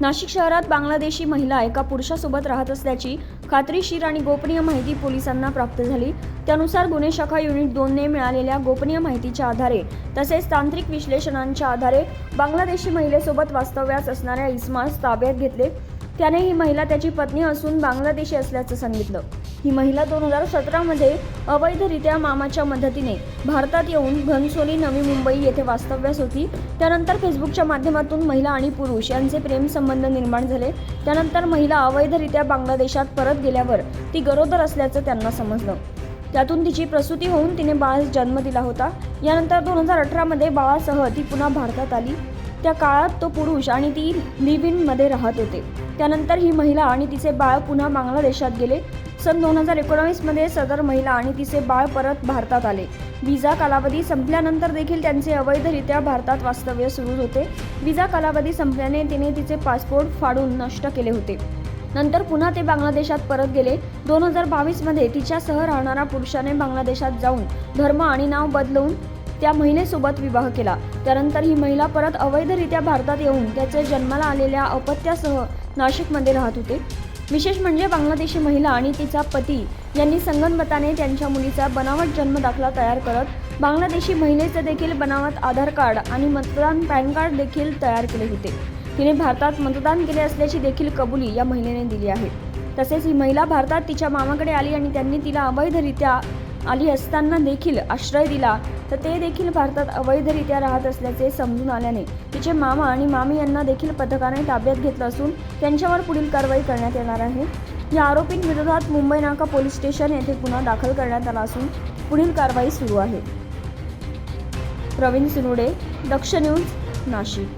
नाशिक शहरात बांगलादेशी महिला एका पुरुषासोबत राहत असल्याची खात्रीशीर आणि गोपनीय माहिती पोलिसांना प्राप्त झाली. त्यानुसार गुन्हे शाखा युनिट दोनने मिळालेल्या गोपनीय माहितीच्या आधारे तसेच तांत्रिक विश्लेषणांच्या आधारे बांगलादेशी महिलेसोबत वास्तव्यास असणाऱ्या इस्मास ताब्यात घेतले. त्याने ही महिला त्याची पत्नी असून बांगलादेशी असल्याचं सांगितलं. ही महिला दोन हजार सतरामध्ये अवैधरित्या मामाच्या मदतीने भारतात येऊन घनसोली नवी मुंबई येथे वास्तव्यास होती. त्यानंतर फेसबुकच्या माध्यमातून महिला आणि पुरुष यांचे प्रेमसंबंध निर्माण झाले. त्यानंतर महिला अवैधरित्या बांगलादेशात परत गेल्यावर ती गरोदर असल्याचं त्यांना समजलं. त्यातून तिची प्रसूती होऊन तिने बाळास जन्म दिला होता. यानंतर दोन हजार अठरामध्ये बाळासह ती पुन्हा भारतात आली. त्या काळात तो पुरुष आणि ती लिव्ह इनमध्ये राहत होते. त्यानंतर ही महिला आणि तिचे बाळ पुन्हा बांगलादेशात गेले. सन दोन हजार एकोणावीसमध्ये सदर महिला आणि तिचे बाळ परत भारतात आले. विजा कालावधी संपल्यानंतर देखील त्यांचे अवैधरित्या भारतात वास्तव्य सुरू होते. विजा कालावधी संपल्याने तिने तिचे पासपोर्ट फाडून नष्ट केले होते. नंतर पुन्हा ते बांगलादेशात परत गेले. दोन हजार बावीसमध्ये तिच्यासह राहणाऱ्या पुरुषाने बांगलादेशात जाऊन धर्म आणि नाव बदलवून त्या महिलेसोबत विवाह केला. त्यानंतर ही महिला परत अवैधरित्या भारतात येऊन त्याचे जन्माला आलेल्या अपत्यासह नाशिकमध्ये राहत होते. विशेष म्हणजे बांगलादेशी महिला आणि तिचा पती यांनी संगनमताने त्यांच्या मुलीचा बनावट जन्म दाखला तयार करत बांगलादेशी महिलेचं देखील बनावट आधार कार्ड आणि मतदान पॅन कार्ड देखील तयार केले होते. तिने भारतात मतदान केले असल्याची देखील कबुली या महिलेने दिली आहे. तसेच ही महिला भारतात तिच्या मामाकडे आली आणि त्यांनी तिला अवैधरित्या आली असताना देखील आश्रय दिला तर ते देखील भारतात अवैधरित्या राहत असल्याचे समजून आल्याने तिचे मामा आणि मामी यांना देखील पथकाने ताब्यात घेतलं असून त्यांच्यावर पुढील कारवाई करण्यात येणार आहे. या आरोपींविरोधात मुंबई नाका पोलीस स्टेशन येथे गुन्हा दाखल करण्यात आला असून पुढील कारवाई सुरू आहे. प्रवीण सिनुडे दक्ष न्यूज नाशिक.